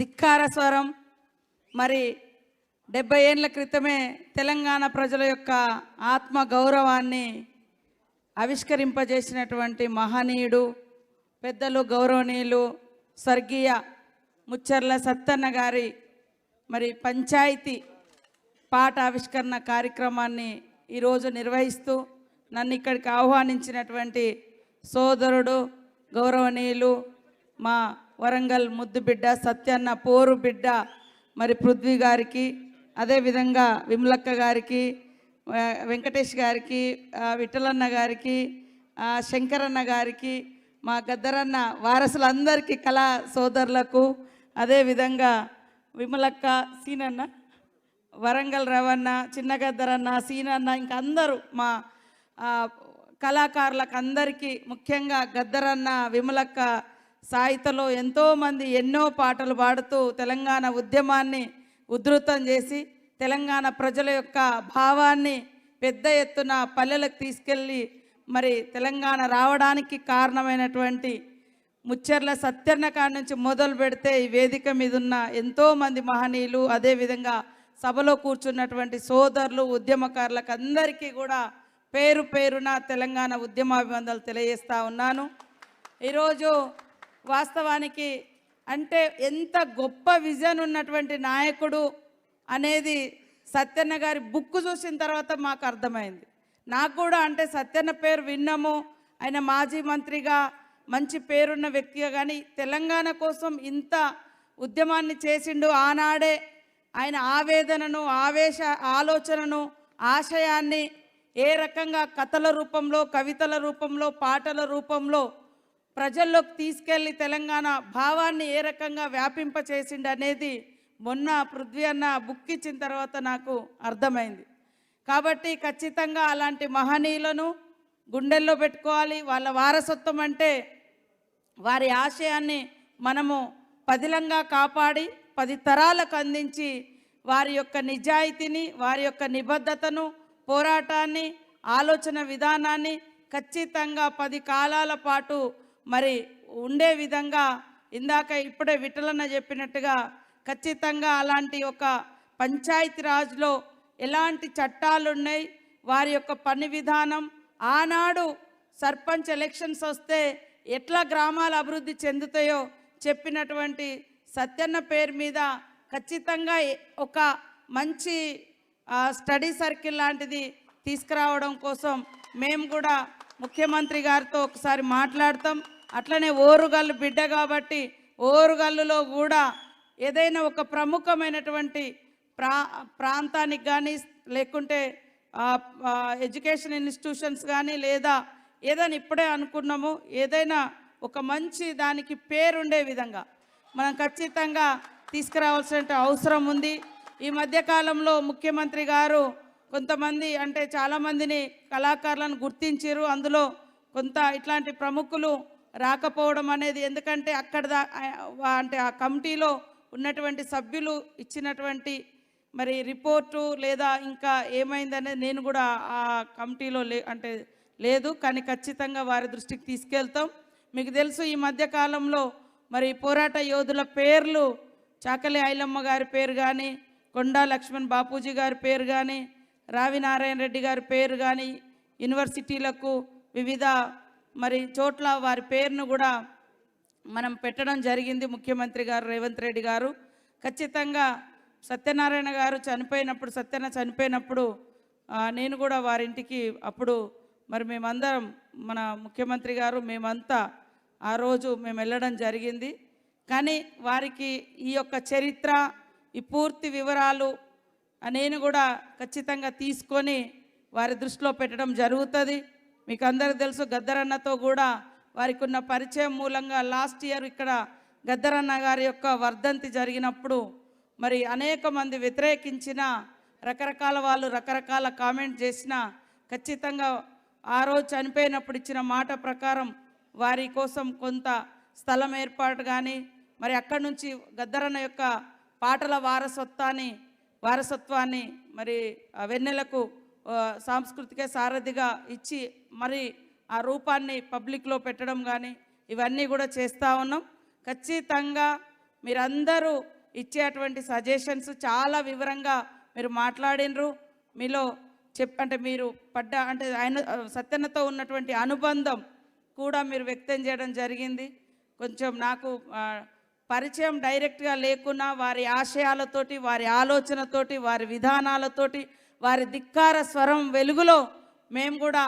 ధిక్కార స్వరం. మరి డెబ్బై ఏళ్ళ క్రితమే తెలంగాణ ప్రజల యొక్క ఆత్మ గౌరవాన్ని ఆవిష్కరింపజేసినటువంటి మహనీయుడు పెద్దలు గౌరవనీయులు స్వర్గీయ ముచ్చర్ల సత్తన్న గారి మరి పంచాయతీ పాట ఆవిష్కరణ కార్యక్రమాన్ని ఈరోజు నిర్వహిస్తూ నన్ను ఇక్కడికి ఆహ్వానించినటువంటి సోదరుడు గౌరవనీయులు మా వరంగల్ ముద్దు బిడ్డ సత్యన్న పోరు బిడ్డ మరి పృథ్వీ గారికి అదేవిధంగా విమలక్క గారికి వెంకటేష్ గారికి విఠలన్న గారికి శంకరన్న గారికి మా గద్దరన్న వారసులందరికీ కళా సోదరులకు అదేవిధంగా విమలక్క సీనన్న వరంగల్ రవాణా చిన్న గద్దరన్న సీనన్న ఇంకా అందరూ మా కళాకారులకు అందరికీ ముఖ్యంగా గద్దరన్న విమలక్క సాహిత్యలో ఎంతోమంది ఎన్నో పాటలు పాడుతూ తెలంగాణ ఉద్యమాన్ని ఉధృతం చేసి తెలంగాణ ప్రజల యొక్క భావాన్ని పెద్ద ఎత్తున పల్లెలకు తీసుకెళ్ళి మరి తెలంగాణ రావడానికి కారణమైనటువంటి ముచ్చర్ల సత్యన్న కాడ నుంచి మొదలు పెడితే ఈ వేదిక మీద ఉన్న ఎంతోమంది మహనీయులు అదేవిధంగా సభలో కూర్చున్నటువంటి సోదరులు ఉద్యమకారులకు అందరికీ కూడా పేరు పేరున తెలంగాణ ఉద్యమాభివందలు తెలియజేస్తా ఉన్నాను. ఈరోజు వాస్తవానికి అంటే ఎంత గొప్ప విజన్ ఉన్నటువంటి నాయకుడు అనేది సత్యన్న గారి బుక్ చూసిన తర్వాత మాకు అర్థమైంది. నాకు కూడా అంటే సత్యన్న పేరు విన్నాము. ఆయన మాజీ మంత్రిగా మంచి పేరున్న వ్యక్తిగా కానీ తెలంగాణ కోసం ఇంత ఉద్యమాన్ని చేసిండు ఆనాడే ఆయన ఆవేదనను ఆవేశ ఆలోచనను ఆశయాన్ని ఏ రకంగా కథల రూపంలో కవితల రూపంలో పాటల రూపంలో ప్రజల్లోకి తీసుకెళ్ళి తెలంగాణ భావాన్ని ఏ రకంగా వ్యాపింపచేసిండు అనేది మొన్న పృథ్వీ అన్న బుక్ ఇచ్చిన తర్వాత నాకు అర్థమైంది. కాబట్టి ఖచ్చితంగా అలాంటి మహనీయులను గుండెల్లో పెట్టుకోవాలి. వాళ్ళ వారసత్వం అంటే వారి ఆశయాన్ని మనము పదిలంగా కాపాడి పది తరాలకు అందించి వారి యొక్క నిజాయితీని వారి యొక్క నిబద్ధతను పోరాటాన్ని ఆలోచన విధానాన్ని ఖచ్చితంగా పది కాలాల పాటు మరి ఉండే విధంగా ఇందాక ఇప్పుడే విఠలన్న చెప్పినట్టుగా ఖచ్చితంగా అలాంటి ఒక పంచాయతీరాజ్లో ఎలాంటి చట్టాలు ఉన్నాయి వారి యొక్క పని విధానం ఆనాడు సర్పంచ్ ఎలక్షన్స్ వస్తే ఎట్లా గ్రామాలు అభివృద్ధి చెందుతాయో చెప్పినటువంటి సత్యన్న పేరు మీద ఖచ్చితంగా ఒక మంచి స్టడీ సర్కిల్ లాంటిది తీసుకురావడం కోసం మేము కూడా ముఖ్యమంత్రి గారితో ఒకసారి మాట్లాడతాం. అట్లనే ఓరుగల్లు బిడ్డ కాబట్టి ఓరుగల్లులో కూడా ఏదైనా ఒక ప్రముఖమైనటువంటి ప్రా ప్రాంతానికి కానీ లేకుంటే ఎడ్యుకేషన్ ఇన్స్టిట్యూషన్స్ కానీ లేదా ఏదైనా ఇప్పుడే అనుకున్నాము ఏదైనా ఒక మంచి దానికి పేరుండే విధంగా మనం ఖచ్చితంగా తీసుకురావాల్సిన అవసరం ఉంది. ఈ మధ్యకాలంలో ముఖ్యమంత్రి గారు కొంతమంది అంటే చాలామందిని కళాకారులను గుర్తించారు. అందులో కొంత ఇట్లాంటి ప్రముఖులు రాకపోవడం అనేది ఎందుకంటే అక్కడ దా అంటే ఆ కమిటీలో ఉన్నటువంటి సభ్యులు ఇచ్చినటువంటి మరి రిపోర్టు లేదా ఇంకా ఏమైందనేది నేను కూడా ఆ కమిటీలో లే అంటే లేదు కానీ ఖచ్చితంగా వారి దృష్టికి తీసుకెళ్తాం. మీకు తెలుసు ఈ మధ్య కాలంలో మరి పోరాట యోధుల పేర్లు చాకలి ఐలమ్మ గారి పేరు కానీ కొండా లక్ష్మణ్ బాపూజీ గారి పేరు కానీ రావి నారాయణ రెడ్డి గారి పేరు కానీ యూనివర్సిటీలకు వివిధ మరి చోట్ల వారి పేరును కూడా మనం పెట్టడం జరిగింది ముఖ్యమంత్రి గారు రేవంత్ రెడ్డి గారు. ఖచ్చితంగా సత్యనారాయణ గారు చనిపోయినప్పుడు సత్యన చనిపోయినప్పుడు నేను కూడా వారింటికి అప్పుడు మరి మేమందరం మన ముఖ్యమంత్రి గారు మేమంతా ఆ రోజు మేము వెళ్ళడం జరిగింది. కానీ వారికి ఈ యొక్క చరిత్ర ఈ పూర్తి వివరాలు నేను కూడా ఖచ్చితంగా తీసుకొని వారి దృష్టిలో పెట్టడం జరుగుతుంది. మీకు అందరికి తెలుసు గద్దరన్నతో కూడా వారికి ఉన్న పరిచయం మూలంగా లాస్ట్ ఇయర్ ఇక్కడ గద్దరన్న గారి యొక్క వర్ధంతి జరిగినప్పుడు మరి అనేక మంది వ్యతిరేకించిన రకరకాల వాళ్ళు రకరకాల కామెంట్ చేసిన ఖచ్చితంగా ఆ రోజు చనిపోయినప్పుడు ఇచ్చిన మాట ప్రకారం వారి కోసం కొంత స్థలం ఏర్పాటు కానీ మరి అక్కడి నుంచి గద్దరన్న యొక్క పాటల వారసత్వాన్ని వారసత్వాన్ని మరి వెన్నెలకు సాంస్కృతిక సారథిగా ఇచ్చి మరి ఆ రూపాన్ని పబ్లిక్లో పెట్టడం కానీ ఇవన్నీ కూడా చేస్తూ ఉన్నాం. ఖచ్చితంగా మీరందరూ ఇచ్చేటువంటి సజెషన్స్ చాలా వివరంగా మీరు మాట్లాడినరు. మీలో చెప్ అంటే మీరు పడ్డ అంటే ఆయన సత్యనతో ఉన్నటువంటి అనుబంధం కూడా మీరు వ్యక్తం చేయడం జరిగింది. కొంచెం నాకు పరిచయం డైరెక్ట్గా లేకున్నా వారి ఆశయాలతోటి వారి ఆలోచనతోటి వారి విధానాలతోటి వారి ధిక్కార స్వరం వెలుగులో మేము కూడా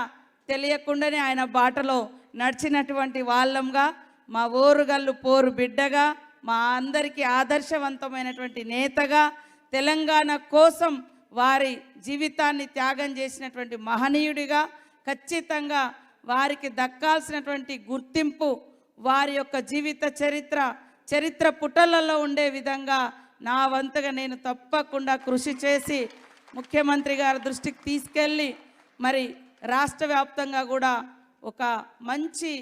తెలియకుండానే ఆయన బాటలో నడిచినటువంటి వాళ్ళంగా మా ఓరుగల్లు పోరు బిడ్డగా మా అందరికీ ఆదర్శవంతమైనటువంటి నేతగా తెలంగాణ కోసం వారి జీవితాన్ని త్యాగం చేసినటువంటి మహనీయుడిగా ఖచ్చితంగా వారికి దక్కాల్సినటువంటి గుర్తింపు వారి యొక్క జీవిత చరిత్ర చరిత్ర పుటలలో ఉండే విధంగా నా వంతుగా నేను తప్పకుండా కృషి చేసి ముఖ్యమంత్రి గారి దృష్టికి తీసుకెళ్ళి మరి రాష్ట్ర వ్యాప్తంగా కూడా ఒక మంచి